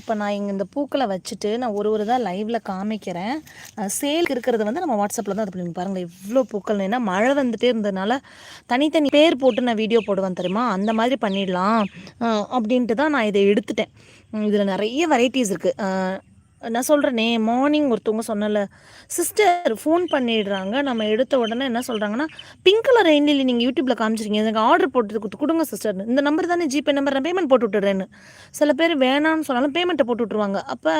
இப்போ நான் இங்கே இந்த பூக்களை வச்சுட்டு நான் ஒரு ஒரு தான் லைவில் காமிக்கிறேன். சேல் இருக்கிறது வந்து நம்ம வாட்ஸ்அப்பில் தான் அது பண்ணி பாருங்கள் இவ்வளோ பூக்கள் ஏன்னா மழை வந்துட்டே இருந்ததுனால தனித்தனி பேர் போட்டு நான் வீடியோ போடுவேன் தெரியுமா? அந்த மாதிரி பண்ணிடலாம் அப்படின்ட்டு தான் நான் இதை எடுத்துட்டேன். இதில் நிறைய வெரைட்டிஸ் இருக்குது நான் சொல்கிறேனே மார்னிங் ஒருத்தவங்க சொன்னல சிஸ்டர் ஃபோன் பண்ணிடுறாங்க. நம்ம எடுத்த உடனே என்ன சொல்கிறாங்கன்னா பிங்க் கலர் ரெயின்லி நீங்கள் யூடியூப்பில் காமிச்சிருக்கீங்க. எனக்கு ஆர்டர் போட்டு கொடுத்து கொடுங்க சிஸ்டர் இந்த நம்பர் தானே ஜிபே நம்பர் நான் பேமெண்ட் போட்டு விட்டுறேன்னு. சில பேர் வேணான்னு சொன்னாலும் பேமெண்ட்டை போட்டு விட்ருவாங்க அப்போ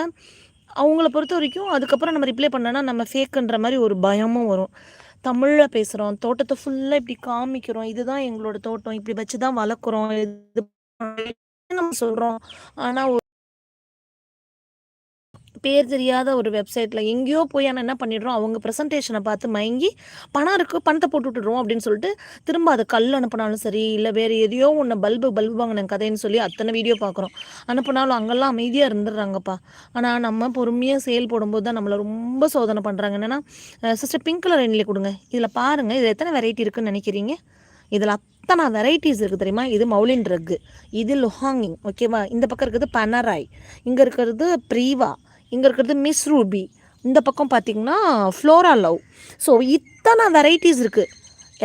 அவங்கள பொறுத்த வரைக்கும் அதுக்கப்புறம் நம்ம ரிப்ளை பண்ணோன்னா நம்ம ஃபேக்குன்ற மாதிரி ஒரு பயமும் வரும். தமிழில் பேசுகிறோம் தோட்டத்தை ஃபுல்லாக இப்படி காமிக்கிறோம். இதுதான் எங்களோட தோட்டம். இப்படி வச்சு தான் வளர்க்குறோம். இது நம்ம சொல்கிறோம் ஆனால் பேர் தெரியாத ஒரு வெப்சைட்டில் எங்கேயோ போய் ஆனால் என்ன பண்ணிடுறோம்? அவங்க ப்ரெசன்டேஷனை பார்த்து மயங்கி பணம் இருக்குது பணத்தை போட்டு விட்டுடுறோம் அப்படின்னு சொல்லிட்டு திரும்ப அதை கல் அனுப்புனாலும் சரி இல்லை வேறு எதையோ ஒன்று பல்பு பல்பு வாங்கின கதைன்னு சொல்லி அத்தனை வீடியோ பார்க்குறோம். அனுப்புனாலும் அங்கெல்லாம் அமைதியாக இருந்துடுறாங்கப்பா. ஆனால் நம்ம பொறுமையாக சேல் போடும்போது தான் நம்மளை ரொம்ப சோதனை பண்ணுறாங்க என்னென்னா சிஸ்டர் பிங்க் கலர் எண்ணிலே கொடுங்க. இதில் பாருங்கள் இதில் எத்தனை வெரைட்டி இருக்குன்னு நினைக்கிறீங்க? இதில் அத்தனை வெரைட்டிஸ் இருக்குது தெரியுமா? இது மௌலின் ட்ரக்கு இது லுஹாங்கிங் ஓகேவா இந்த பக்கம் இருக்கிறது பனராய் இங்கே இருக்கிறது ப்ரீவா இங்கே இருக்கிறது மிஸ் ரூபி இந்த பக்கம் பார்த்தீங்கன்னா ஃப்ளோரா லவ் ஸோ இத்தனை வெரைட்டிஸ் இருக்குது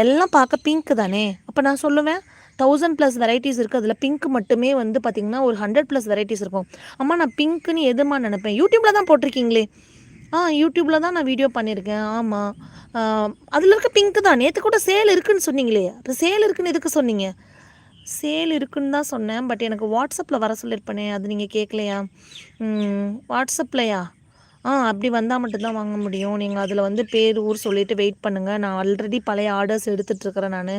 எல்லாம் பார்க்க பிங்க் தானே? அப்போ நான் சொல்லுவேன் தௌசண்ட் ப்ளஸ் வெரைட்டிஸ் இருக்குது அதில் பிங்க் மட்டுமே வந்து பார்த்திங்கன்னா ஒரு ஹண்ட்ரட் ப்ளஸ் வெரைட்டிஸ் இருக்கும். அம்மா நான் பிங்க்குன்னு எதுமா நினப்பேன்? யூடியூப்பில் தான் போட்டிருக்கீங்களே. ஆ யூடியூப்பில் தான் நான் வீடியோ பண்ணியிருக்கேன். ஆமாம் அதில் இருக்க பிங்க் தான். நேற்று கூட சேல் இருக்குதுன்னு சொன்னீங்களே. அப்போ சேல் இருக்குதுன்னு எதுக்கு சொன்னீங்க? சேல் இருக்குன்னு தான் சொன்னேன் பட் எனக்கு வாட்ஸ்அப்பில் வர சொல்லியிருப்பேனே அது நீங்கள் கேட்கலையா வாட்ஸ்அப்லையா? ஆ அப்படி வந்தால் மட்டும்தான் வாங்க முடியும். நீங்கள் அதில் வந்து பேர் ஊர் சொல்லிட்டு வெயிட் பண்ணுங்கள் நான் ஆல்ரெடி பழைய ஆர்டர்ஸ் எடுத்துகிட்ருக்கிறேன் நான்.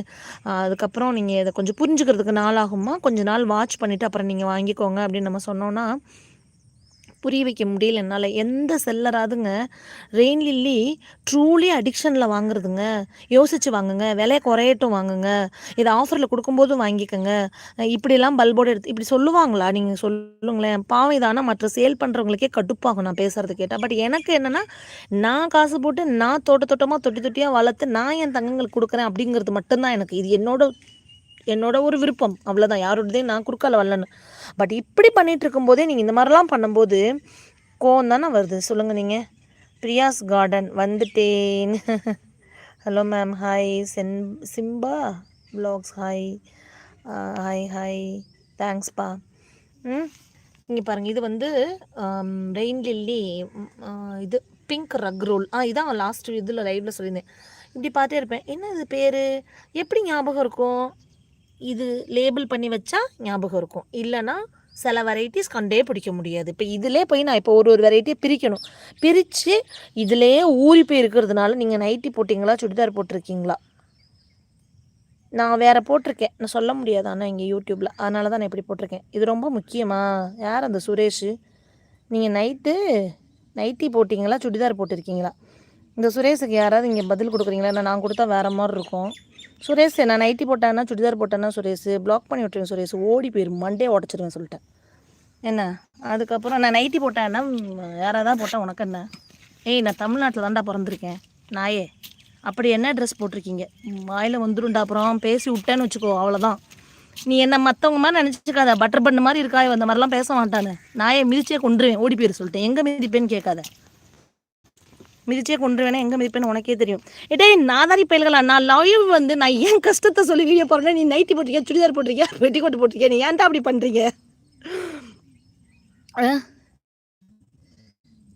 அதுக்கப்புறம் நீங்கள் இதை கொஞ்சம் புரிஞ்சுக்கிறதுக்கு நாள் ஆகுமா கொஞ்ச நாள் வாட்ச் பண்ணிவிட்டு அப்புறம் நீங்கள் வாங்கிக்கோங்க அப்படின்னு நம்ம சொன்னோன்னா புரிய வைக்க முடியல என்னால். எந்த செல்லராதுங்க ரெயின் லில்லி ட்ரூலி அடிக்ஷனில் வாங்குறதுங்க. யோசிச்சு வாங்குங்க விலையை குறையட்டும் வாங்குங்க. இதை ஆஃபரில் கொடுக்கும்போதும் வாங்கிக்கோங்க. இப்படிலாம் பல்போர்டு எடுத்து இப்படி சொல்லுவாங்களா? நீங்கள் சொல்லுங்களேன். பாவம் இதானா மற்ற சேல் பண்ணுறவங்களுக்கே கடுப்பாகும் நான் பேசுறது கேட்டால் பட் எனக்கு என்னென்னா நான் காசு போட்டு நான் தோட்ட தோட்டமாக தொட்டி தொட்டியாக வளர்த்து நான் என் தங்கங்களுக்கு கொடுக்குறேன் அப்படிங்கிறது மட்டும்தான் எனக்கு. இது என்னோட என்னோட ஒரு விருப்பம். அவ்வளோதான் யாரோடதையும் நான் குறுக்கால வரலன்னு. பட் இப்படி பண்ணிட்டு இருக்கும்போதே நீங்கள் இந்த மாதிரிலாம் பண்ணும்போது கோவம் தானே வருது? சொல்லுங்கள் நீங்கள் பிரியாஸ் கார்டன் வந்துட்டேன். ஹலோ மேம் ஹாய் சென் சிம்பா ப்ளாக்ஸ் ஹாய் ஹாய் ஹாய் தேங்க்ஸ்ப்பா ம்? இங்கே பாருங்கள் இது வந்து ரெயின் லில்லி இது பிங்க் ரக் ரோல். ஆ இதான் லாஸ்ட் இதில் லைவில் சொல்லியிருந்தேன். இப்படி பார்த்தே இருப்பேன். என்ன இது பேர்? எப்படி ஞாபகம் இருக்கும்? இது லேபிள் பண்ணி வச்சா ஞாபகம் இருக்கும். இல்லைன்னா சில வெரைட்டிஸ் கண்டே பிடிக்க முடியாது. இப்போ இதிலே போய் நான் இப்போ ஒரு ஒரு வெரைட்டியை பிரிக்கணும். பிரித்து இதிலேயே ஊறி போய் இருக்கிறதுனால நீங்கள் நைட்டி போட்டிங்களா சுடிதார் போட்டிருக்கீங்களா? நான் வேறு போட்டிருக்கேன். நான் சொல்ல முடியாது. ஆனால் இங்கே யூடியூப்பில் அதனால தான் நான் இப்படி போட்டிருக்கேன். இது ரொம்ப முக்கியமா? யார் அந்த சுரேஷ்? நீங்கள் நைட்டு நைட்டி போட்டிங்களா சுடிதார் போட்டிருக்கீங்களா? இந்த சுரேஷுக்கு யாராவது இங்கே பதில் கொடுக்குறீங்களா? இல்லை நான் கொடுத்தா வேறு மாதிரி இருக்கும். சுரேஷ் நான் நைட்டி போட்டேன்னா சுடிதார் போட்டேன்னா சுரேஷ் பிளாக் பண்ணி விட்டுருவேன் சுரேஷ் ஓடி போயிடும் மண்டே உடச்சிருவேன் சொல்லிட்டேன். என்ன? அதுக்கப்புறம் நான் நைட்டி போட்டேன்னா யாராவது தான் போட்டேன் உனக்கு என்ன? ஏய் நான் தமிழ்நாட்டில் தான்டா பிறந்திருக்கேன் நாயே. அப்படி என்ன ட்ரெஸ் போட்டிருக்கீங்க? வாயில் வந்துரும்டா அப்புறம் பேசி விட்டேன்னு வச்சுக்கோ அவ்வளோதான் நீ என்ன மற்றவங்க மாதிரி நினச்சிக்காத பட்டர் பண்ணு மாதிரி இருக்கா அந்த மாதிரிலாம் பேச மாட்டானு. நாயை மிதிச்சே கொண்டுருவேன் ஓடி போயிரு சொல்லிட்டேன். எங்கே மிதிப்பேன்னு கேட்காத. மிதிச்சே கொண்டுருவேனா எங்கே மிதிப்பேன்னு உனக்கே தெரியும். ஏட்டே நாதாரி பயல்களா நான் லைவ் வந்து நான் ஏன் கஷ்டத்தை சொல்லி வீடியோ போடுறேன் நீ நைட்டி போட்டிருக்கியா சுடிதார் போட்டிருக்கியா பெட்டிக்கோட்டு போட்டிருக்கியா நீ ஏன்டா அப்படி பண்ணுறீங்க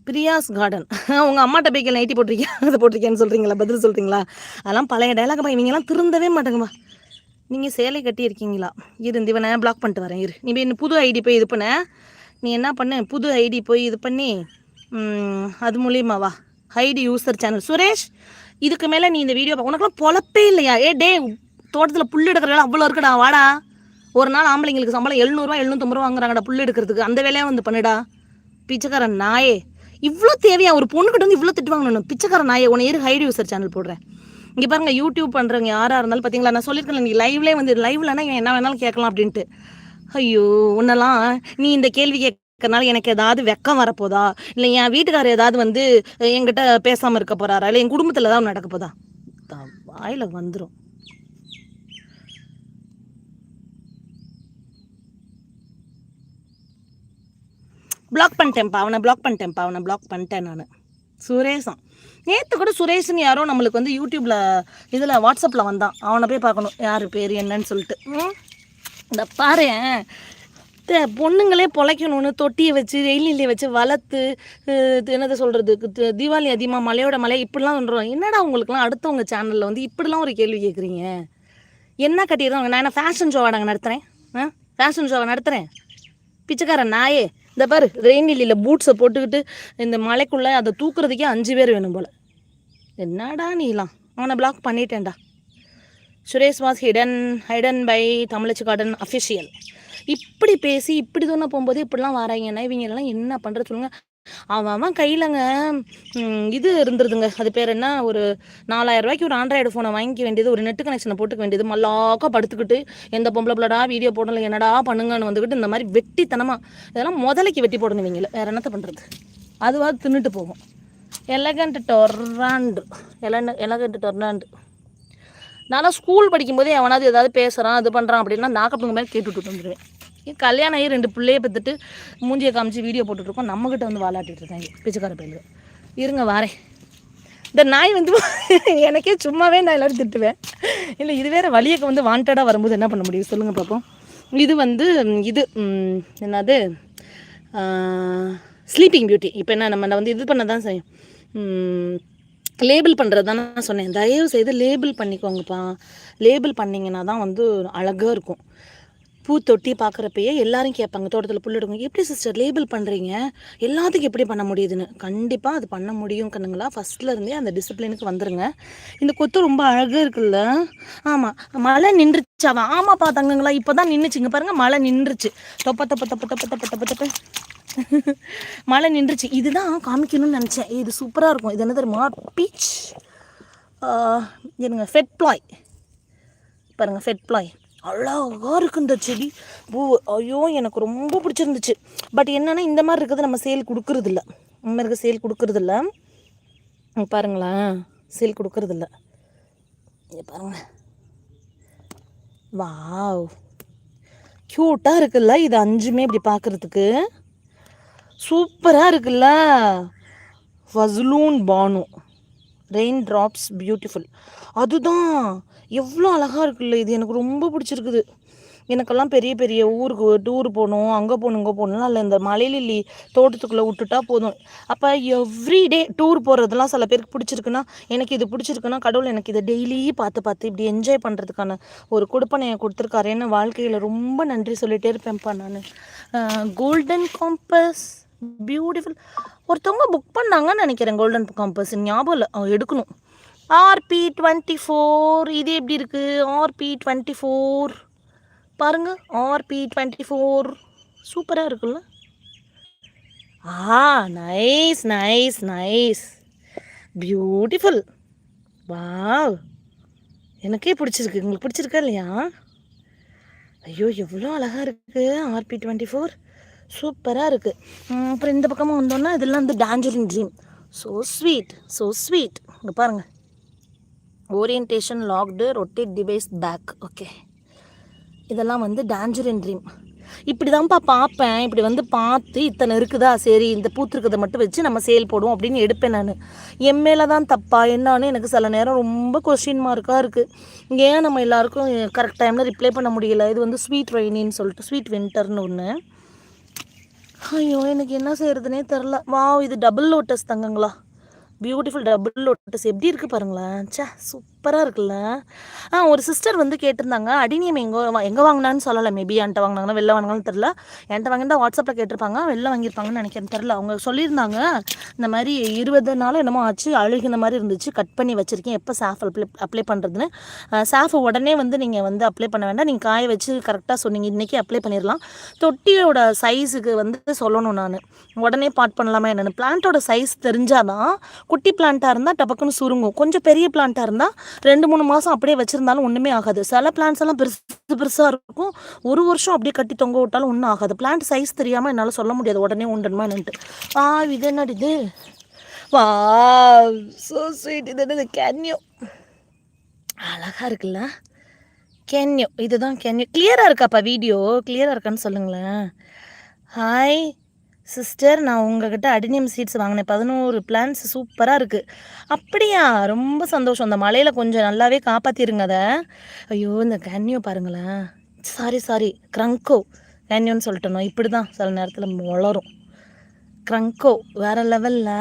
பிரியாஸ் கார்டன் உங்கள் அம்மாட்ட பைக்கில் நைட்டி போட்டிருக்கியா அதை போட்டிருக்கியான்னு சொல்கிறீங்களா பதில் சொல்கிறீங்களா அதெல்லாம் பழைய டைலாகப்பா இவங்கெல்லாம் திருந்தவே மாட்டேங்கம்மா. நீங்கள் சேலை கட்டி இருக்கீங்களா? இரு இந்த இவனை பிளாக் பண்ணிட்டு வரேன் இரு. நீ போய் புது ஐடி போய் இது பண்ண. நீ என்ன பண்ணு புது ஐடி போய் இது பண்ணி அது மூலியமாவா? ஹைடி யூசர் சேனல் சுரேஷ் இதுக்கு மேலே நீ இந்த வீடியோ உனக்குலாம் பொழப்பே இல்லையா? ஏ டே தோட்டத்தில் புல் எடுக்கிற வேலை அவ்வளோ இருக்குடா வாடா. ஒரு நாள் ஆம்பளைங்களுக்கு சம்பளம் எழுநூறுவா எழுநூத்தம்பது ரூபா வாங்குறாங்கடா புல் எடுக்கிறதுக்கு. அந்த வேலையை வந்து பண்ணுடா. பிச்சைக்காரன் நாயே. இவ்வளோ தேவையா? ஒரு பொண்ணுக்கிட்ட வந்து இவ்வளோ திட்டு வாங்கணும் பிச்சைக்காரன் நாயே உன்னை ஏறு ஹைடி யூசர் சேனல் போடுறேன். இங்கே பாருங்கள் யூடியூப் பண்ணுறவங்க யாராக இருந்தாலும் பார்த்தீங்களா நான் சொல்லியிருக்கேன் நீ லைவ்லேயே வந்து லைவ்லனா என்ன வேணாலும் கேட்கலாம் அப்படின்ட்டு. ஐயோ உன்னெல்லாம் நீ இந்த கேள்வி இருக்கிறனால எனக்கு ஏதாவது வெக்கம் வரப்போதா? இல்லை என் வீட்டுக்காரர் ஏதாவது வந்து என்கிட்ட பேசாமல் இருக்க போறாரா? இல்லை என் குடும்பத்தில் ஏதாவது நடக்க போதா? வாயில் வந்துடும் பிளாக் பண்ணிட்டேன்ப்பா அவனை பிளாக் பண்ணிட்டேன்ப்பா அவனை பிளாக் பண்ணிட்டேன் நான். சுரேஷன் நேற்று கூட சுரேஷ்னு யாரோ நம்மளுக்கு வந்து யூடியூப்பில் இதில் வாட்ஸ்அப்பில் வந்தான். அவனை போய் பார்க்கணும் யார் பேர் என்னன்னு சொல்லிட்டு. இந்த பாரு பொண்ணுங்களே பொழைக்கணும்னு தொட்டியை வச்சு ரெயிலிலே வச்சு வளர்த்து இது என்னது சொல்கிறது தீபாவளி அதிகமாக மலையோட மலை இப்படிலாம் சொல்கிறோம் என்னடா உங்களுக்குலாம் அடுத்தவங்க சேனலில் வந்து இப்படிலாம் ஒரு கேள்வி கேட்குறீங்க என்ன கட்டிடுறாங்க நான் என்ன ஃபேஷன் ஷோவை நாங்கள் நடத்துகிறேன் ஆ? ஃபேஷன் ஷோவை நடத்துகிறேன் பிச்சைக்காரன் நாயே இந்த பாரு ரெயின் இல்லையில் பூட்ஸை போட்டுக்கிட்டு இந்த மலைக்குள்ளே அதை தூக்குறதுக்கே அஞ்சு பேர் வேணும் போல். என்னடா நீலாம் அவனை பிளாக் பண்ணிட்டேன்டா. சுரேஷ் வாஸ் ஹிடன் ஹைடன் பை தமிழச்சி கார்டன் அஃபிஷியல் இப்படி பேசி இப்படி தோணை போகும்போது இப்படிலாம் வராங்கன்னா இவங்கெல்லாம் என்ன பண்ணுறது சொல்லுங்க. அவன் அவன் கையிலங்க இது இருந்துருதுங்க. அது பேர் என்ன? ஒரு நாலாயிரம் ரூபாய்க்கு ஒரு ஆண்ட்ராய்டு ஃபோனை வாங்கிக்க வேண்டியது ஒரு நெட் கனெக்ஷனை போட்டுக்க வேண்டியது மல்லாக்கா படுத்துக்கிட்டு எந்த பொம்பளை பிள்ளடா வீடியோ போடல என்னடா பண்ணுங்கன்னு வந்துக்கிட்டு இந்த மாதிரி வெட்டித்தனமாக இதெல்லாம் முதலைக்கு வெட்டி போடணும் இவங்கள வேற என்னத்த பண்ணுறது அதுவாக தின்னுட்டு போகும். Elegant tornado. Elon elegant tornado. நான்லாம் ஸ்கூல் படிக்கும்போதே எவனாவது ஏதாவது பேசுகிறான் இது பண்ணுறான் அப்படின்னா நாக்கப்புங்க மாதிரி கேட்டுவிட்டு வந்துடுவேன் கல்யாணம் ஆகி ரெண்டு பிள்ளைய பார்த்துட்டு மூஞ்சியை காமிச்சு வீடியோ போட்டுட்ருக்கோம் நம்மக்கிட்ட வந்து வாலாட்டிட்டு இருக்காங்க. பிச்சைக்கார பயிலுக்கு இருங்க வாரேன். இந்த நாய் வந்து எனக்கே சும்மாவே நான் எல்லோரும் திட்டுவேன். இல்லை இது வேறு வழியக்கு வந்து வாண்டடாக வரும்போது என்ன பண்ண முடியும்? சொல்லுங்கள் பார்ப்போம் இது வந்து இது என்னது? ஸ்லீப்பிங் பியூட்டி இப்போ என்ன நம்ம வந்து இது பண்ண தான் செய்யும். லேபிள் பண்ணுறது தான் நான் சொன்னேன். தயவு செய்து லேபிள் பண்ணிக்கோங்கப்பா. லேபிள் பண்ணிங்கன்னா தான் வந்து அழகாக இருக்கும். பூத்தொட்டி பார்க்குறப்பயே எல்லாரும் கேட்பாங்க தோட்டத்தில் புல் எடுக்கும் எப்படி சிஸ்டர் லேபிள் பண்ணுறீங்க எல்லாத்துக்கும் எப்படி பண்ண முடியுதுன்னு. கண்டிப்பாக அது பண்ண முடியும் கண்ணுங்களா. ஃபஸ்ட்லேருந்தே அந்த டிசிப்ளினுக்கு வந்துருங்க. இந்த கொத்து ரொம்ப அழகாக இருக்குல்ல? ஆமாம் மழை நின்றுச்சாவா ஆமாப்பா தங்கங்களா இப்போ தான் நின்றுச்சுங்க பாருங்கள் மழை நின்றுச்சு. தொப்ப தொப்ப தொப்ப தொப்ப தொப்ப தொப்ப தொப்ப. மழை நின்றுச்சு. இதுதான் காமிக்கணும்னு நினச்சேன். இது சூப்பராக இருக்கும். இது என்ன தெரியுமா? பீச் என்னங்க ஃபெட் ப்ளாய் பாருங்க ஃபெட் ப்ளாய் அழகாக இருக்கு இந்த செடி. பூ ஐயோ எனக்கு ரொம்ப பிடிச்சிருந்துச்சு. பட் என்னென்னா இந்த மாதிரி இருக்கிறது நம்ம சேல் கொடுக்கறதில்ல. இந்த மாதிரி இருக்க சேல் கொடுக்கறதில்ல பாருங்களேன் சேல் கொடுக்கறதில்ல. இங்க பாருங்க. வாவ் க்யூட்டாக இருக்குல்ல இது அஞ்சுமே இப்படி பார்க்குறதுக்கு சூப்பராக இருக்குல்ல. Fasloon Banu rain drops beautiful அதுதான். எவ்வளோ அழகாக இருக்குல்ல இது. எனக்கு ரொம்ப பிடிச்சிருக்குது. எனக்கெல்லாம் பெரிய பெரிய ஊருக்கு டூர் போகணும் அங்கே போகணும் இங்கே போகணும்லாம் இல்லை. இந்த மலைலில்லி தோட்டத்துக்குள்ளே விட்டுட்டா போதும். அப்போ எவ்ரி டே டூர் போகிறதெல்லாம் சில பேருக்கு பிடிச்சிருக்குன்னா எனக்கு இது பிடிச்சிருக்குன்னா கடவுள் எனக்கு இதை டெய்லி பார்த்து பார்த்து இப்படி என்ஜாய் பண்ணுறதுக்கான ஒரு கொடுப்பனையை கொடுத்துருக்காரு. ஏன்னா வாழ்க்கையில் ரொம்ப நன்றி சொல்லிகிட்டே இருப்பேன்ப்பா நான். கோல்டன் காம்பஸ் பியூட்டிஃபுல் ஒருத்தவங்க புக் பண்ணாங்கன்னு நினைக்கிறேன் கோல்டன் காம்பஸ் ஞாபகம் இல்லை. எடுக்கணும். ஆர்பி டுவெண்ட்டி ஃபோர் இது எப்படி இருக்குது ஆர்பி டுவெண்ட்டி ஃபோர் பாருங்க ஆர்பி டுவெண்ட்டி ஃபோர் சூப்பராக இருக்குல்ல? ஆ nice nice nice beautiful wow எனக்கே பிடிச்சிருக்கு. உங்களுக்கு பிடிச்சிருக்கா இல்லையா? ஐயோ எவ்வளோ அழகாக இருக்குது ஆர்பி டுவெண்ட்டி ஃபோர் சூப்பராக இருக்குது அப்புறம் இந்த பக்கமாக வந்தோன்னா இதெல்லாம் வந்து tangerine dream so sweet so sweet இங்கே பாருங்கள் orientation locked rotate device back okay இதெல்லாம் வந்து டான்ஜரின் ட்ரீம் இப்படி தான்ப்பா பார்ப்பேன். இப்படி வந்து பார்த்து இத்தனை இருக்குதா? சரி இந்த பூத்துருக்கதை மட்டும் வச்சு நம்ம சேல் போடுவோம் அப்படின்னு எடுப்பேன் நான். என் மேலே தான் தப்பா என்னான்னு எனக்கு சில நேரம் ரொம்ப கொஸ்டின் மார்க்காக இருக்குது ஏன் நம்ம எல்லாருக்கும் கரெக்ட் டைமில் ரிப்ளை பண்ண முடியல? இது வந்து ஸ்வீட் ரெயினின்னு சொல்லிட்டு ஸ்வீட் வின்டர்னு ஒன்று ஐயோ எனக்கு என்ன செய்யறதுனே தெரில வாவ் இது டபுள் லோட்டஸ் தங்கங்களா? பியூட்டிஃபுல் டபுள் லோட்டஸ் எப்படி இருக்குது பாருங்களேன். ச்சே சூப்பராக இருக்குல்ல. ஆ ஒரு சிஸ்டர் வந்து கேட்டிருந்தாங்க அடினியம் எங்கே எங்கே வாங்கினான்னு சொல்லலை. மேபி என்கிட்ட வாங்கினாங்கன்னா வெளில வாங்கினாலும் தெரில என்கிட்ட வாங்கினா வாட்ஸ்அப்பில் கேட்டிருப்பாங்க. வெளில வாங்கியிருப்பாங்கன்னு நினைக்கிறேன் தெரில அவங்க சொல்லியிருந்தாங்க இந்த மாதிரி இருபது நாள் என்னமோ ஆச்சு அழுகின மாதிரி இருந்துச்சு. கட் பண்ணி வச்சுருக்கேன். எப்போ சாஃப் அப்ளை அப்ளை பண்ணுறதுன்னு சாஃப் உடனே வந்து நீங்கள் வந்து அப்ளை பண்ண வேண்டாம். நீங்கள் காய வச்சு கரெக்டாக சொன்னீங்க. இன்றைக்கி அப்ளை பண்ணிடலாம் தொட்டியோட சைஸுக்கு வந்து சொல்லணும் நான். உடனே பாட் பண்ணலாமா என்னென்னு. பிளான்ட்டோட சைஸ் தெரிஞ்சாதான் குட்டி பிளான்ட்டாக இருந்தால் டபக்குன்னு சுருங்கும். கொஞ்சம் பெரிய பிளான்ட்டாக இருந்தால் ரெண்டு மூணு மாதம் அப்படியே வச்சுருந்தாலும் ஒன்றுமே ஆகாது. சில பிளான்ஸ் எல்லாம் பெருசு பெருசாக இருக்கும். ஒரு வருஷம் அப்படியே கட்டி தொங்க விட்டாலும் ஒன்றும் ஆகாது. பிளான்ட் சைஸ் தெரியாமல் என்னால் சொல்ல முடியாது. உடனே உண்டுமா என்னன்ட்டு. ஆ இது என்னடி இது? வா ஸோ ஸ்வீட் இது என்னது? கேன்யோ அழகாக இருக்குல்ல? கேன்யோ இதுதான் கேன்யோ கிளியராக இருக்காப்பா வீடியோ? கிளியராக இருக்கான்னு சொல்லுங்களேன். ஹாய் சிஸ்டர் நான் உங்ககிட்ட அடினியம் சீட்ஸ் வாங்கினேன். பதினோரு பிளான்ஸ் சூப்பராக இருக்குது அப்படியா? ரொம்ப சந்தோஷம். அந்த மலையில் கொஞ்சம் நல்லாவே காப்பாற்றிருங்க அதை. ஐயோ இந்த கேன்யோ பாருங்களேன். சாரி சாரி க்ரங்கோ கேன்யோன்னு சொல்லிட்டணும் இப்படி தான் சில நேரத்தில் வளரும் க்ரங்கோ வேறு லெவலில்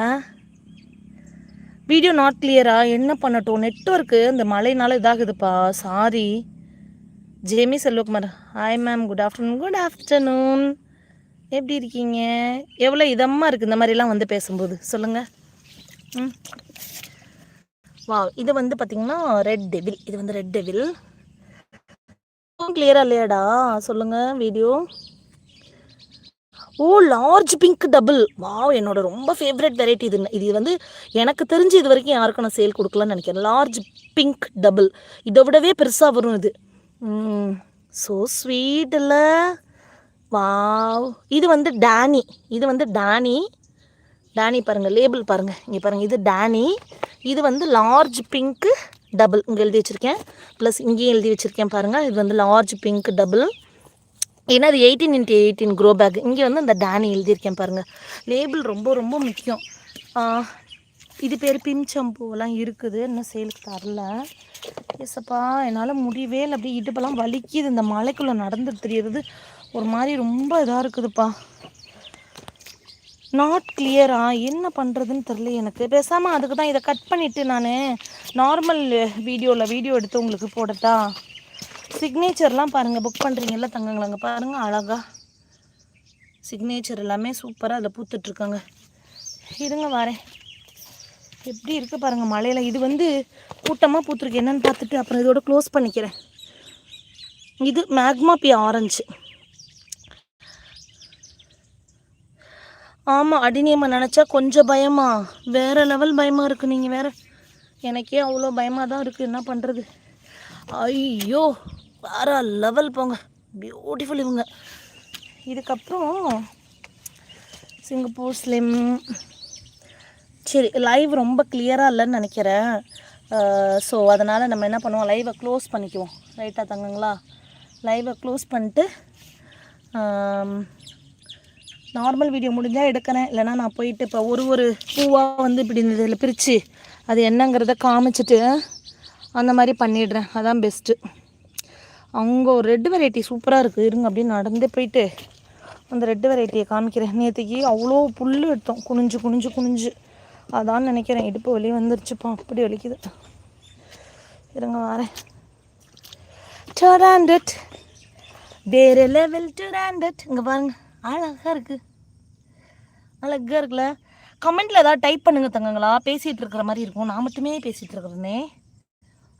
வீடியோ நாட் கிளியரா என்ன பண்ணட்டும்? நெட்ஒர்க்கு இந்த மழைனால இதாகுதுப்பா. Sorry Jamie Selvakumar. Hi ma'am good afternoon good afternoon எப்படி இருக்கீங்க? எவ்வளோ இதமாக இருக்குது இந்த மாதிரிலாம் வந்து பேசும்போது? சொல்லுங்கள் ம். வா இது வந்து பார்த்தீங்கன்னா ரெட் டெவில் இது வந்து ரெட் டெவில் கிளியரா இல்லையாடா? சொல்லுங்கள் video oh large pink double wow என்னோட ரொம்ப ஃபேவரட் வெரைட்டி இது. இது வந்து எனக்கு தெரிஞ்சு இது வரைக்கும் யாருக்கும் நான் சேல் கொடுக்கலன்னு நினைக்கிறேன். லார்ஜ் பிங்க் டபுள் இதை விடவே பெருசாக வரும் இது. ஸோ ஸ்வீட் இல்லை வாவ். இது வந்து டேனி இது வந்து டேனி டேனி பாருங்கள் லேபிள் பாருங்கள் இங்கே பாருங்கள் இது டேனி இது வந்து லார்ஜ் பிங்க்கு டபுள் இங்கே எழுதி வச்சுருக்கேன். ப்ளஸ் இங்கேயும் எழுதி வச்சுருக்கேன் பாருங்கள் இது வந்து லார்ஜ் பிங்க் டபுள் ஏன்னா அது eighteen into eighteen grow back இங்கே வந்து அந்த டேனி எழுதியிருக்கேன் பாருங்கள் லேபிள் ரொம்ப ரொம்ப முக்கியம். இது பேர் பின்சம்பூவெல்லாம் இருக்குது. இன்னும் சேலுக்கு தரல. எஸ்ப்பா என்னால் முடியவே இல்லை. அப்படியே இடுப்பெல்லாம் வலிக்குது. இந்த மலைக்குள்ளே நடந்து தெரியறது ஒரு மாதிரி ரொம்ப இதாக இருக்குதுப்பா. நாட் கிளியரா என்ன பண்ணுறதுன்னு தெரில எனக்கு. பேசாமல் அதுக்கு தான் இதை கட் பண்ணிவிட்டு நான் நார்மல் வீடியோவில் வீடியோ எடுத்து உங்களுக்கு போடட்டா? சிக்னேச்சர்லாம் பாருங்கள் புக் பண்ணுறீங்கல்ல தங்கங்களங்க பாருங்கள் அழகாக சிக்னேச்சர் எல்லாமே சூப்பராக அதில் பூத்துட்ருக்காங்க. இருங்க வரேன். எப்படி இருக்குது பாருங்கள் மழையில். இது வந்து கூட்டமாக பூத்துருக்கு. என்னன்னு பார்த்துட்டு அப்புறம் இதோட க்ளோஸ் பண்ணிக்கிறேன். இது மேக்மா பி ஆரஞ்சு ஆமாம் அடிநியமாக நினச்சா கொஞ்சம் பயமா? வேறு லெவல் பயமாக இருக்குது நீங்கள் வேறு. எனக்கே அவ்வளோ பயமாக தான் இருக்குது என்ன பண்ணுறது ஐயோ வேற லெவல் போங்க. பியூட்டிஃபுல் இவங்க. இதுக்கப்புறம் சிங்கப்பூர் ஸ்லிம் சரி லைவ் ரொம்ப கிளியராக இல்லைன்னு நினைக்கிறேன். ஸோ அதனால் நம்ம என்ன பண்ணுவோம்? லைவை க்ளோஸ் பண்ணிக்குவோம். ரைட்டாக தங்குங்களா? லைவை க்ளோஸ் பண்ணிட்டு நார்மல் வீடியோ முடிஞ்சால் எடுக்கிறேன். இல்லைனா நான் போயிட்டு இப்போ ஒரு ஒரு பூவாக வந்து இப்படி இந்த இதில் பிரித்து அது என்னங்கிறத காமிச்சிட்டு அந்த மாதிரி பண்ணிடுறேன். அதான் பெஸ்ட்டு அவங்க ஒரு ரெட் வெரைட்டி சூப்பராக இருக்குது இருங்க அப்படியே நடந்தே போயிட்டு அந்த ரெட் வெரைட்டியை காமிக்கிறேன். நேற்றுக்கு அவ்வளோ புல் எடுத்தோம். குனிஞ்சு குனிஞ்சு குனிஞ்சு. அதான் நினைக்கிறேன். இடுப்பு வலி வந்துருச்சுப்பா. அப்படி வலிக்குது. இருங்க வரேன். டொராண்டட் வேறு லெவல் டொராண்டட் இங்கே பாருங்கள் அழகாக இருக்குது அழகாக இருக்குல்ல. கமெண்ட்டில் ஏதாவது டைப் பண்ணுங்க தங்கங்களா. பேசிகிட்டு இருக்கிற மாதிரி இருக்கும். நான் மட்டுமே பேசிகிட்டு இருக்கிறேனே.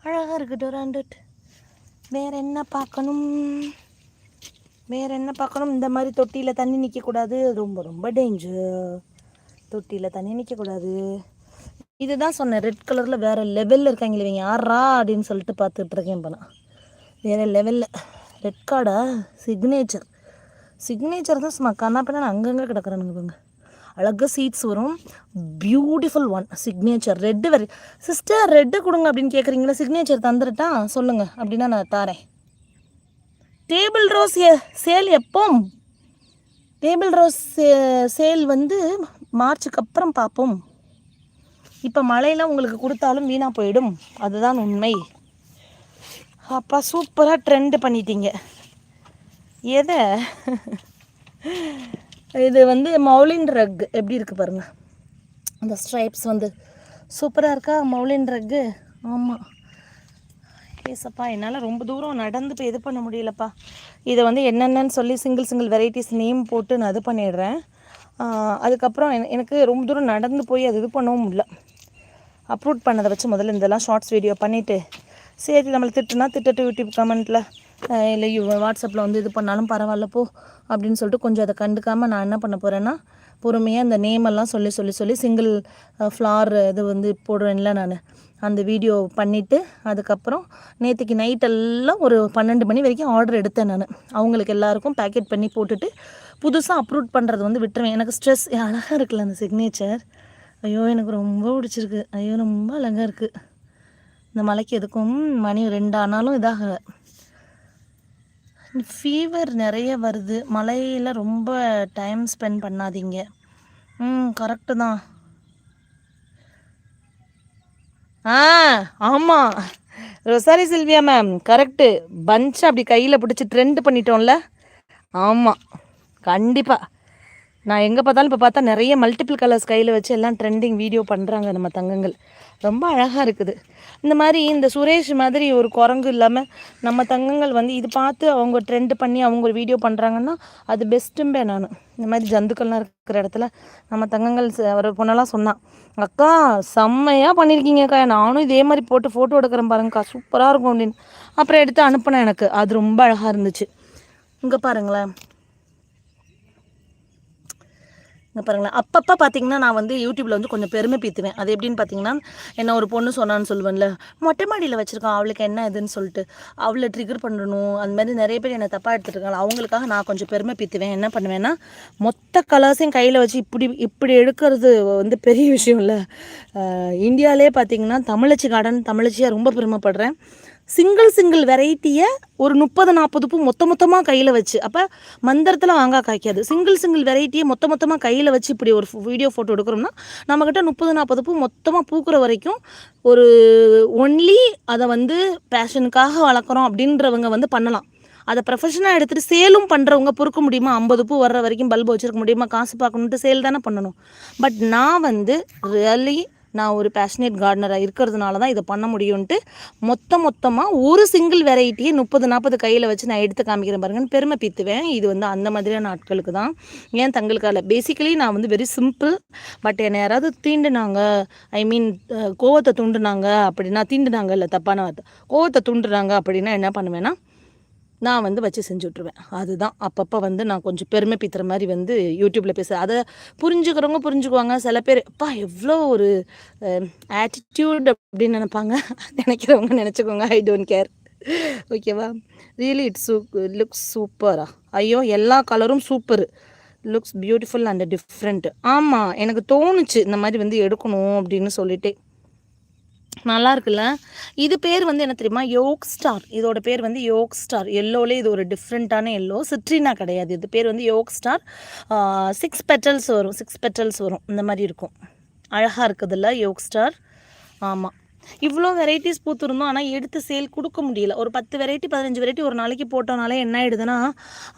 அழகாக இருக்குது டொராண்டட் வேற என்ன பார்க்கணும்? வேற என்ன பார்க்கணும்? இந்த மாதிரி தொட்டியில் தண்ணி நிற்கக்கூடாது ரொம்ப ரொம்ப டேஞ்சர் தொட்டியில் தண்ணி நிற்கக்கூடாது இதுதான் சொன்னேன். ரெட் கலரில் வேறு லெவலில் இருக்காங்க இவங்க. யாரா அப்படின்னு சொல்லிட்டு பார்த்துட்டு இருக்கேன் இப்போ நான். வேறு லெவலில் ரெட் கார்டா சிக்னேச்சர் சிக்னேச்சர் தான் சும்மா கண்ணா பின்னா அங்கங்கே கிடக்குறானுங்க பாருங்க அழகாக சீட்ஸ் வரும். Beautiful one signature red very. Sister red கொடுங்க அப்படின்னு கேட்குறீங்களா சிக்னேச்சர் தந்துட்டா சொல்லுங்கள் அப்படின்னா நான் தாரேன். டேபிள் ரோஸ் சேல் எப்போ டேபிள் ரோஸ் சேல் வந்து மார்ச்சுக்கு அப்புறம் பார்ப்போம் இப்போ மழையெல்லாம் உங்களுக்கு கொடுத்தாலும் வீணாக போயிடும். அதுதான் உண்மை. அப்பா சூப்பராக ட்ரெண்டு பண்ணிட்டீங்க. எதை? இது வந்து மௌலின் ரக் எப்படி இருக்குது பாருங்க. அந்த ஸ்ட்ரைப்ஸ் வந்து சூப்பராக இருக்கா? மௌலின் ரக்கு? ஆமாம் ஏசப்பா என்னால் ரொம்ப தூரம் நடந்து போய் இது பண்ண முடியலப்பா. இதை வந்து என்னென்னு சொல்லி சிங்கிள் சிங்கிள் வெரைட்டிஸ் நேம் போட்டு நான் இது பண்ணிடுறேன். அதுக்கப்புறம் எனக்கு ரொம்ப தூரம் நடந்து போய் அது இது பண்ணவும் முடியல. அப்லோட் பண்ணதை வச்சு முதல்ல இதெல்லாம் ஷார்ட்ஸ் வீடியோ பண்ணிவிட்டு சரி நம்மளை திட்டுனா திட்டட்டு யூடியூப் கமெண்ட்டில் இல்லை வாட்ஸ்அப்பில் வந்து இது பண்ணாலும் பரவாயில்ல போ அப்படின்னு சொல்லிட்டு கொஞ்சம் அதை கண்டுக்காமல் நான் என்ன பண்ண போகிறேன்னா பொறுமையாக அந்த நேம் எல்லாம் சொல்லி சொல்லி சொல்லி சிங்கிள் ஃப்ளார் இது வந்து போடுறேன்ல நான். அந்த வீடியோ பண்ணிவிட்டு அதுக்கப்புறம் நேற்றுக்கு நைட் எல்லாம் ஒரு பன்னெண்டு மணி வரைக்கும் ஆர்டர் எடுத்தேன் நான். அவங்களுக்கு எல்லாருக்கும் பேக்கெட் பண்ணி போட்டுட்டு புதுசாக அப்லோட் பண்ணுறது வந்து விட்டுருவேன். எனக்கு ஸ்ட்ரெஸ் அழகாக இருக்குல்ல அந்த சிக்னேச்சர் ஐயோ எனக்கு ரொம்ப பிடிச்சிருக்கு. ஐயோ ரொம்ப அழகாக இருக்குது இந்த மலைக்கு எதுக்கும் மணி ரெண்டு ஆனாலும் இதாக ஃபீவர் நிறைய வருது. மழையில் ரொம்ப டைம் ஸ்பெண்ட் பண்ணாதீங்க. ம் கரெக்டு தான். ஆ ஆமாம் Rosary Sylvia ma'am correct punch அப்படி கையில் பிடிச்சி ட்ரெண்ட் பண்ணிட்டோம்ல? ஆமாம் கண்டிப்பாக நான் எங்கே பார்த்தாலும் இப்போ பார்த்தா நிறைய மல்டிபிள் கலர்ஸ் கையில் வச்சு எல்லாம் ட்ரெண்டிங் வீடியோ பண்ணுறாங்க நம்ம தங்கங்கள். ரொம்ப அழகாக இருக்குது. இந்த மாதிரி இந்த சுரேஷ் மாதிரி ஒரு குரங்கு இல்லாமல் நம்ம தங்கங்கள் வந்து இது பார்த்து அவங்க ட்ரெண்ட் பண்ணி அவங்க ஒரு வீடியோ பண்ணுறாங்கன்னா அது பெஸ்ட்டும்பே நான். இந்த மாதிரி ஜந்துக்கள்லாம் இருக்கிற இடத்துல நம்ம தங்கங்கள் ச- ஒரு பொண்ணெல்லாம் சொன்னான் அக்கா செம்மையாக பண்ணியிருக்கீங்கக்கா நானும் இதே மாதிரி போட்டு ஃபோட்டோ எடுக்கிறேன் பாருங்கக்கா. சூப்பராக இருக்கும் அப்படின்னு. அப்புறம் எடுத்து அனுப்புனேன் எனக்கு. அது ரொம்ப அழகாக இருந்துச்சு. இங்கே பாருங்களேன். இங்கே பாருங்களேன். அப்பப்போ பார்த்தீங்கன்னா நான் வந்து யூடியூப்பில் வந்து கொஞ்சம் பெருமை பீத்துவேன். அது எப்படின்னு பார்த்தீங்கன்னா என்ன ஒரு பொண்ணு சொன்னான்னு சொல்லுவேன்ல மொட்டை மாடியில் வச்சுருக்கான் அவளுக்கு என்ன இதுன்னு சொல்லிட்டு. அவளை ட்ரிகர் பண்ணணும். அந்த மாதிரி நிறைய பேர் என்னை தப்பாக எடுத்துருக்காங்க அவங்களுக்காக நான் கொஞ்சம் பெருமை பீத்துவேன். என்ன பண்ணுவேன்னா மொத்த கலர்ஸையும் கையில் வச்சு இப்படி இப்படி எடுக்கிறது வந்து பெரிய விஷயம் இல்லை இந்தியாவிலே பார்த்தீங்கன்னா தமிழச்சி கார்டன் தமிழச்சியாக ரொம்ப பெருமைப்படுறேன். சிங்கிள் சிங்கிள் வெரைட்டியை ஒரு முப்பது நாற்பது பூ மொத்த மொத்தமாக கையில் வச்சு அப்போ மந்திரத்தில் வாங்கா காய்க்காது. சிங்கிள் சிங்கிள் வெரைட்டியை மொத்த மொத்தமாக கையில் வச்சு இப்படி ஒரு வீடியோ ஃபோட்டோ எடுக்கிறோம்னா நம்மக்கிட்ட முப்பது நாற்பது பூ மொத்தமாக பூக்கிற வரைக்கும் ஒரு ஒன்லி அதை வந்து பேஷனுக்காக வளர்க்குறோம் அப்படின்றவங்க வந்து பண்ணலாம். அதை ப்ரொஃபஷனாக எடுத்துகிட்டு சேலும் பண்ணுறவங்க பொறுக்க முடியுமா? ஐம்பது பூ வர்ற வரைக்கும் பல்பு வச்சுருக்க முடியுமா? காசு பார்க்கணுன்ட்டு சேல் தானே பண்ணணும். பட் நான் வந்து ரியலி நான் ஒரு பேஷனேட் கார்டனராக இருக்கிறதுனால தான் இதை பண்ண முடியும்ன்ட்டு மொத்த மொத்தமாக ஒரு சிங்கிள் வெரைட்டியை முப்பது நாற்பது கையில் வச்சு நான் எடுத்து காமிக்கிறேன் பாருங்கன்னு பெருமை பீத்துவேன். இது வந்து அந்த மாதிரியான ஆட்களுக்கு தான். ஏன் தங்களுக்கால பேசிக்கலி நான் வந்து வெரி சிம்பிள் பட் என்னை யாராவது தீண்டுனாங்க ஐ மீன் கோவத்தை தூண்டுனாங்க அப்படின்னா தீண்டுனாங்க இல்லை தப்பான வார்த்தை. கோவத்தை தூண்டுனாங்க அப்படின்னா என்ன பண்ணுவேன்னா நான் வந்து வச்சு செஞ்சு விட்ருவேன் அதுதான். அப்பப்போ வந்து நான் கொஞ்சம் பெருமை பித்துற மாதிரி வந்து யூடியூப்பில் பேச அதை புரிஞ்சுக்கிறவங்க புரிஞ்சுக்குவாங்க. சில பேர் அப்பா எவ்வளோ ஒரு ஆட்டிடியூட் அப்படின்னு நினைப்பாங்க. நினைக்கிறவங்க நினச்சிக்கோங்க. ஐ டோன்ட் கேர் ஓகேவா ரியலி இட்ஸ் சூ லுக்ஸ் சூப்பரா ஐயோ எல்லா கலரும் super looks beautiful and different ஆமாம் எனக்கு தோணுச்சு இந்த மாதிரி வந்து எடுக்கணும் அப்படின்னு சொல்லிட்டே. நல்லா இருக்குல்ல இது பேர் வந்து என்ன தெரியுமா? யோக் ஸ்டார். இதோட பேர் வந்து யோக் ஸ்டார். எல்லோலேயே இது ஒரு டிஃப்ரெண்ட்டான எல்லோ. சிட்ரினா கிடையாது. இது பேர் வந்து யோக் ஸ்டார். சிக்ஸ் பெட்டல்ஸ் வரும். சிக்ஸ் பெட்டல்ஸ் வரும். இந்த மாதிரி இருக்கும். அழகாக இருக்குதுல்ல யோக் ஸ்டார்? ஆமாம் இவ்வளோ வெரைட்டிஸ் பூத்துருந்தோம் ஆனால் எடுத்து சேல் கொடுக்க முடியல. ஒரு பத்து வெரைட்டி பதினஞ்சு வெரைட்டி ஒரு நாளைக்கு போட்டோனாலே என்ன ஆயிடுதுன்னா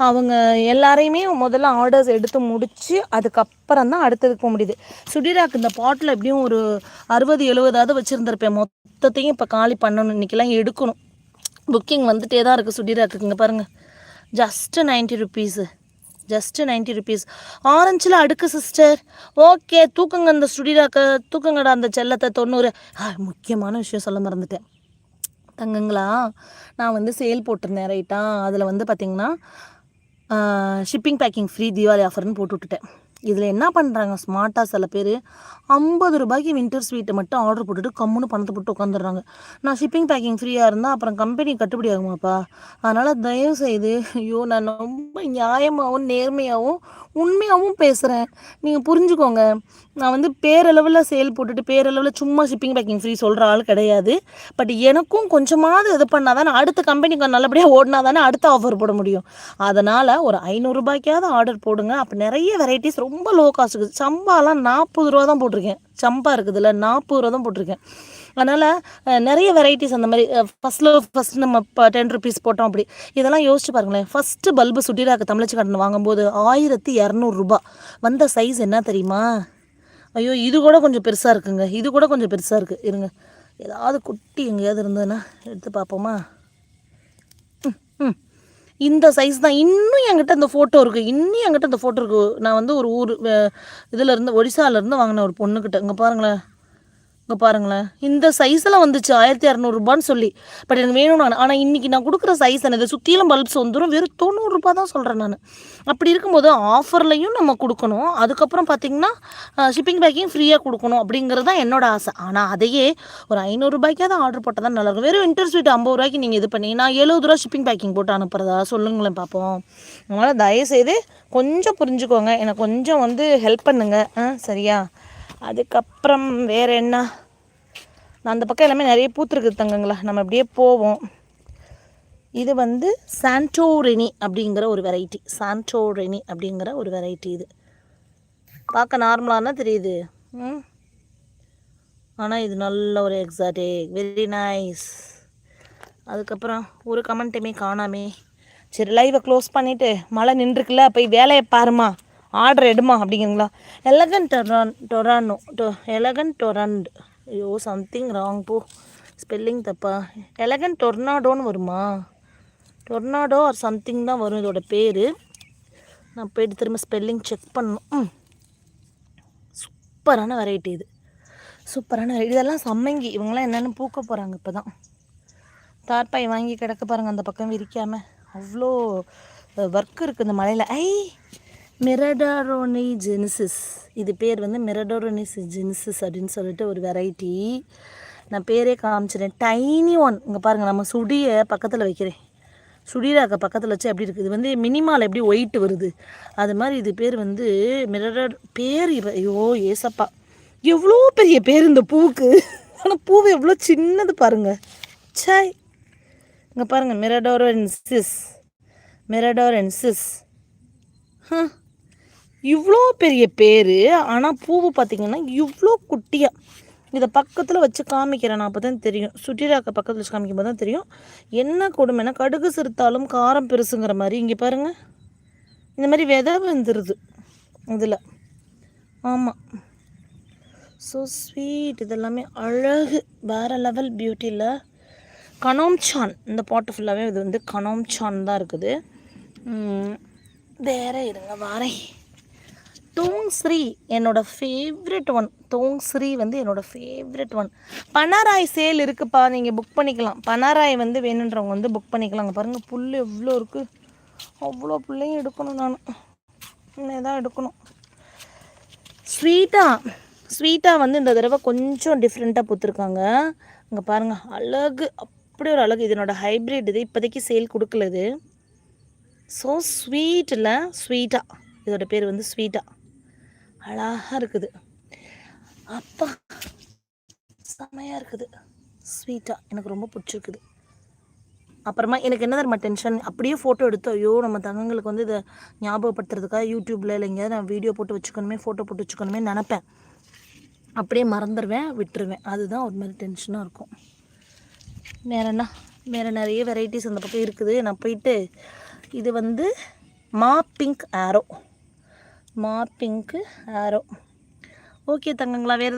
அவங்க எல்லாரையுமே முதல்ல ஆர்டர்ஸ் எடுத்து முடித்து அதுக்கப்புறம் தான் அடுத்தது போக முடியுது. சுடிராக்கு இந்த பாட்டில் எப்படியும் ஒரு அறுபது எழுபதாவது வச்சுருந்துருப்பேன். மொத்தத்தையும் இப்போ காலி பண்ணணும் இன்றைக்கெல்லாம் எடுக்கணும். புக்கிங் வந்துட்டே தான் இருக்குது சுடிராக்குங்க பாருங்கள் just ninety rupees just ninety rupees ஆரஞ்சில் அடுக்கு சிஸ்டர் ஓகே தூக்குங்க அந்த சுடிராக்க தூக்குங்கடா அந்த செல்லத்தை தொண்ணூறு. முக்கியமான விஷயம் சொல்ல மறந்துட்டேன். தங்கங்களா நான் வந்து சேல் போட்டிருந்தேன் ரைட்டா அதில் வந்து பார்த்திங்கன்னா ஷிப்பிங் பேக்கிங் ஃப்ரீ தீபாவளி ஆஃபர்னு போட்டு விட்டுட்டேன். இதில் என்ன பண்ணுறாங்க ஸ்மார்ட்டாக சில பேர் ஐம்பது ரூபாய்க்கு வின்டர் ஸ்வீட்டை மட்டும் ஆர்டர் போட்டுட்டு கம்முன்னு பணத்தை போட்டு உட்காந்துடுறாங்க நான் ஷிப்பிங் பேக்கிங் ஃப்ரீயாக இருந்தால் அப்புறம் கம்பெனி கட்டுப்படி ஆகுமாப்பா? அதனால் தயவு செய்து ஐயோ நான் ரொம்ப நியாயமாகவும் நேர்மையாகவும் உண்மையாகவும் பேசுகிறேன் நீங்கள் புரிஞ்சுக்கோங்க. நான் வந்து பேரளவில் சேல் போட்டுட்டு பேரளவில் சும்மா ஷிப்பிங் பேக்கிங் ஃப்ரீ சொல்கிற ஆள் கிடையாது. பட் எனக்கும் கொஞ்சமாவது இது பண்ணால் தானே அடுத்த கம்பெனிக்கு நல்லபடியாக ஓடினா தானே அடுத்த ஆஃபர் போட முடியும். அதனால் ஒரு ஐநூறுரூபாய்க்காவது ஆர்டர் போடுங்க. அப்போ நிறைய வெரைட்டிஸ் ரொம்ப லோ காஸ்ட் இருக்குது. சம்பாலாம் நாற்பது ரூபா தான் போட்டிருக்கேன். சம்பா இருக்குதுல்ல நாற்பது ரூபா தான் போட்டிருக்கேன். அதனால் நிறைய வெரைட்டிஸ் அந்த மாதிரி ஃபஸ்ட்டில் ஃபஸ்ட் நம்ம இப்போ டென் ருபீஸ் போட்டோம் அப்படி. இதெல்லாம் யோசிச்சு பாருங்களேன். ஃபஸ்ட்டு பல்பு சுட்டிராக்கு தமிழச்சி கடன் வாங்கும்போது ஆயிரத்தி இரநூறுபா வந்த சைஸ் என்ன தெரியுமா? ஐயோ இது கூட கொஞ்சம் பெருசாக இருக்குங்க. இது கூட கொஞ்சம் பெருசாக இருக்குது இருங்க. ஏதாவது குட்டி எங்கேயாவது இருந்ததுன்னா எடுத்து பார்ப்போமா? இந்த சைஸ் தான். இன்னும் என்கிட்ட இந்த ஃபோட்டோ இருக்குது இன்னும் என்கிட்ட இந்த ஃபோட்டோ இருக்குது நான் வந்து ஒரு ஊர் இதில் இருந்து ஒடிசாலேருந்து வாங்கின ஒரு பொண்ணுக்கிட்ட இங்கே பாருங்களேன். இங்கே பாருங்களேன். இந்த சைஸில் வந்துச்சு ஆயிரத்தி இரநூறுபான்னு சொல்லி. பட் எனக்கு வேணும் நான் ஆனால் இன்றைக்கி நான் கொடுக்குற சைஸ் எனக்கு சுற்றிலும் பல்ப்ஸ் வந்துடும் வெறும் தொண்ணூறுரூபா தான் சொல்கிறேன் நான். அப்படி இருக்கும்போது ஆஃபர்லையும் நம்ம கொடுக்கணும். அதுக்கப்புறம் பார்த்திங்கன்னா ஷிப்பிங் பேக்கிங் ஃப்ரீயாக கொடுக்கணும் அப்படிங்கிறது தான் என்னோட ஆசை. ஆனால் அதையே ஒரு ஐநூறுரூபாய்க்காவது ஆர்டர் போட்டால் தான் நல்லாயிருக்கும் வெறும் இன்டர் ஸ்வீட் ஐம்பது ரூபாய்க்கு நீங்கள் இது பண்ணி நான் எழுபது ரூபா ஷிப்பிங் பேக்கிங் போட்டு அனுப்புகிறதா சொல்லுங்களேன் பார்ப்போம் அதனால் தயவுசெய்து கொஞ்சம் புரிஞ்சுக்கோங்க. எனக்கு கொஞ்சம் வந்து ஹெல்ப் பண்ணுங்கள் ஆ சரியா? அதுக்கப்புறம் வேறு என்ன? நான் அந்த பக்கம் எல்லாமே நிறைய பூத்துருக்குது தங்கங்களா. நம்ம அப்படியே போவோம். இது வந்து சாண்டோரினி அப்படிங்கிற ஒரு வெரைட்டி சாண்டோரினி அப்படிங்கிற ஒரு வெரைட்டி இது. பார்க்க நார்மலானா தெரியுது. ம். ஆனால் இது நல்ல ஒரு எக்ஸாட்டிக் வெரி நைஸ் அதுக்கப்புறம் ஒரு கமெண்ட்டுமே காணாமே. சரி லைவை க்ளோஸ் பண்ணிவிட்டு மழை நின்றுருக்குல்ல போய் வேலையை பாருமா. ஆர்டர் எடுமா அப்படிங்கிறீங்களா? எலகன் டொரான் டொரானோ டொ எலகன் டொரண்ட். ஐயோ சம்திங் ராங் போ. ஸ்பெல்லிங் தப்பா. எலகன் டொர்னாடோன்னு வருமா? டொர்னாடோ ஆர் சம்திங் தான் வரும் இதோட பேர். நான் போயிட்டு திரும்ப ஸ்பெல்லிங் செக் பண்ணணும். ம். சூப்பரான வெரைட்டி இது. சூப்பரான வெரைட்டி இதெல்லாம் சம்மங்கி. இவங்களாம் என்னென்னு பூக்க போகிறாங்க இப்போ தான் தார்பாய் வாங்கி கிடக்க பாருங்கள் அந்த பக்கம் விரிக்காமல் அவ்வளோ ஒர்க் இருக்குது இந்த மலையில். ஐ! மிரடாரோனி ஜெனிசிஸ் இது பேர் வந்து மிரடாரோனிஸ் ஜெனிசிஸ் அப்படின்னு சொல்லிட்டு ஒரு வெரைட்டி நான் பேரே காமிச்சிட்டேன். டைனி ஒன் இங்கே பாருங்கள் நம்ம சுடியை பக்கத்தில் வைக்கிறேன். சுடிராக்க பக்கத்தில் வச்சு எப்படி இருக்குது இது வந்து மினிமால் எப்படி ஒயிட் வருது? அது மாதிரி இது பேர் வந்து மிரடர் பேர் இவ ஐயோ ஏசப்பா. எவ்வளோ பெரிய பேர் இந்த பூவுக்கு? ஆனால் பூ எவ்வளோ சின்னது பாருங்கள் சாய் இங்கே பாருங்க மிரடோரன்சிஸ் மிரடோரன்சிஸ் இவ்வளோ பெரிய பேர் ஆனால் பூவு பார்த்திங்கன்னா இவ்வளோ குட்டியாக இதை பக்கத்தில் வச்சு காமிக்கிறேன் அப்போ தான் தெரியும். சுட்டிராக்க பக்கத்தில் வச்சு காமிக்கும் போது தான் தெரியும். என்ன கொடுமைன்னா கடுகு சிறுத்தாலும் காரம் பெருசுங்கிற மாதிரி. இங்கே பாருங்கள் இந்த மாதிரி விதை வந்துடுது இதில். ஆமாம் ஸோ ஸ்வீட் இதெல்லாமே அழகு. வேறு லெவல் பியூட்டியில் கனோம்சான். இந்த பாட்டு ஃபுல்லாகவே இது வந்து கனோம்சான் தான் இருக்குது. வேற இருங்க வாரேன். தோங் ஸ்ரீ என்னோட ஃபேவரட் ஒன் தோங் ஸ்ரீ வந்து என்னோட ஃபேவரட் ஒன் பனாராய் சேல் இருக்குப்பா நீங்கள் புக் பண்ணிக்கலாம். பனாராய் வந்து வேணுன்றவங்க வந்து புக் பண்ணிக்கலாங்க. பாருங்கள் புல் எவ்வளோ இருக்குது அவ்வளோ புள்ளையும் எடுக்கணும் நான். இன்னும் தான் எடுக்கணும். ஸ்வீட்டாக ஸ்வீட்டாக வந்து இந்த தடவை கொஞ்சம் டிஃப்ரெண்ட்டாக பூத்துருக்காங்க. இங்கே பாருங்கள் அழகு. அப்படி ஒரு அழகு. இதனோட ஹைப்ரிட் இது இப்போதைக்கு சேல் கொடுக்கல இது. ஸோ ஸ்வீட்டில் ஸ்வீட்டாக இதோட பேர் வந்து ஸ்வீட்டாக அழகாக இருக்குது. அப்பா செமையாக இருக்குது. ஸ்வீட்டாக எனக்கு ரொம்ப பிடிச்சிருக்குது. அப்புறமா எனக்கு என்ன தரமா டென்ஷன் அப்படியே ஃபோட்டோ எடுத்து ஐயோ நம்ம தங்கங்களுக்கு வந்து இதை ஞாபகப்படுத்துறதுக்காக யூடியூப்பில் இல்லை எங்கேயாவது நான் வீடியோ போட்டு வச்சுக்கணுமே ஃபோட்டோ போட்டு வச்சுக்கணுமே நினப்பேன். அப்படியே மறந்துடுவேன் விட்டுருவேன். அதுதான் ஒரு மாதிரி டென்ஷனாக இருக்கும். வேறு என்ன? வேறு நிறைய வெரைட்டிஸ் அந்த பக்கம் இருக்குது. நான் போயிட்டு இது வந்து மா பிங்க் ஆரோ மா பிங்க்கு ஆரோ ஓகே தங்கங்களா வேறு